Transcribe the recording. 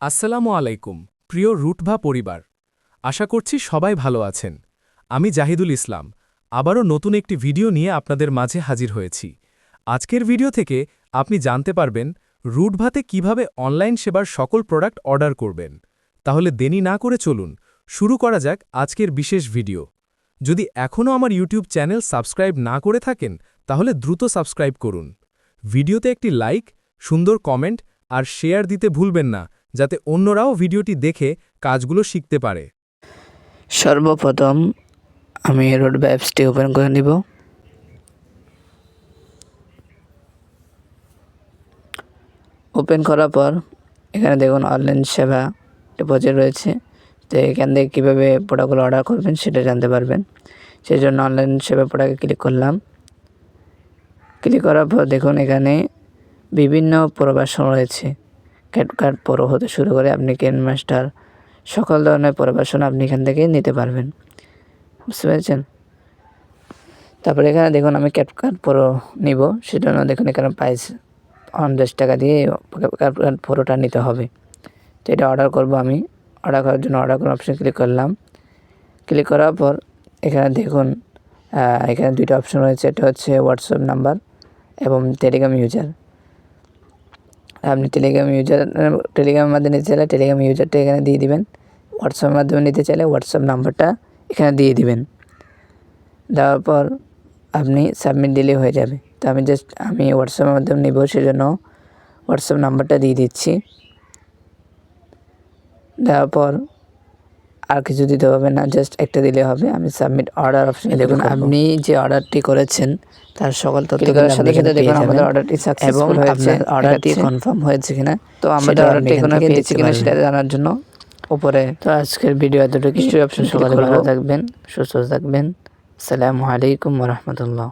আসসালামু আলাইকুম, প্রিয় রুটভা পরিবার। আশা করছি সবাই ভালো আছেন। আমি জাহিদুল ইসলাম। আবারও নতুন একটি ভিডিও নিয়ে আপনাদের মাঝে হাজির হয়েছি। আজকের ভিডিও থেকে আপনি জানতে পারবেন রুটভাতে কীভাবে অনলাইন সেবার সকল প্রোডাক্ট অর্ডার করবেন। তাহলে দেরি না করে চলুন, শুরু করা যাক আজকের বিশেষ ভিডিও। যদি এখনও আমার ইউটিউব চ্যানেল সাবস্ক্রাইব না করে থাকেন, তাহলে দ্রুত সাবস্ক্রাইব করুন। ভিডিওতে একটি লাইক, সুন্দর কমেন্ট আর শেয়ার দিতে ভুলবেন না। যাতে অন্যরাও ভিডিওটি দেখে কাজগুলো শিখতে পারে। সর্বপ্রথম আমি রোড অ্যাপসটি ওপেন করে নিব। ওপেন করার পর এখানে দেখুন অনলাইন সেবা ডিপোজিট রয়েছে। তো এখান থেকে কীভাবে প্রোডাক্টগুলো অর্ডার করবেন সেটা জানতে পারবেন। সেই জন্য অনলাইন সেবা প্রোডাক্টে ক্লিক করলাম। ক্লিক করার পর দেখুন এখানে বিভিন্ন প্রবাসন রয়েছে। ক্যাটকার্ড প্রো হতে শুরু করে আপনি কেন মাস্টার? সকল ধরনের প্রবাসন আপনি এখান থেকে নিতে পারবেন। বুঝতে পেরেছেন? তারপরে এখানে দেখুন আমি ক্যাপকার্ড প্রো নিব। সেজন্য দেখুন এখানে প্রাইস পঞ্চাশ টাকা দিয়ে ক্যাপকার্ড প্রোটা নিতে হবে। তো এটা অর্ডার করব আমি। অর্ডার করার জন্য অর্ডার করার অপশন ক্লিক করলাম। ক্লিক করার পর এখানে দেখুন এখানে দুইটা অপশন রয়েছে। এটা হচ্ছে হোয়াটসঅ্যাপ নাম্বার এবং টেলিগ্রাম ইউজার আপনি টেলিগ্রাম ইউজার টেলিগ্রামের মাধ্যমে নিতে চাইলে টেলিগ্রাম ইউজারটা এখানে দিয়ে দিবেন। হোয়াটসঅ্যাপের মাধ্যমে নিতে চাইলে হোয়াটসঅ্যাপ নাম্বারটা এখানে দিয়ে দিবেন। দেওয়ার পর আপনি সাবমিট দিলে হয়ে যাবে। তো আমি জাস্ট আমি হোয়াটসঅ্যাপের মাধ্যমে নেব সেজন্য হোয়াটসঅ্যাপ নাম্বারটা দিয়ে দিচ্ছি। দেওয়ার পর আর কিছু দিতে হবে না জাস্ট একটা দিলে হবে। আমি সাবমিট অর্ডার অপশনে দেখুন আপনি যে অর্ডারটি করেছেন তার সকল তথ্য করার সাথে সাথে দেখুন আমাদের অর্ডারটি সাকসেসফুল হয়েছে অর্ডারটি কনফার্ম হয়েছে কিনা তো আমাদের অর্ডারটি কোনো পেয়েছে কিনা সেটা জানার জন্য উপরে। তো আজকের ভিডিও এতটুকু কিছু অপশন সকালে ভালো থাকবেন সুস্থ থাকবেন। আসসালামু আলাইকুম রহমতুল্লাহ।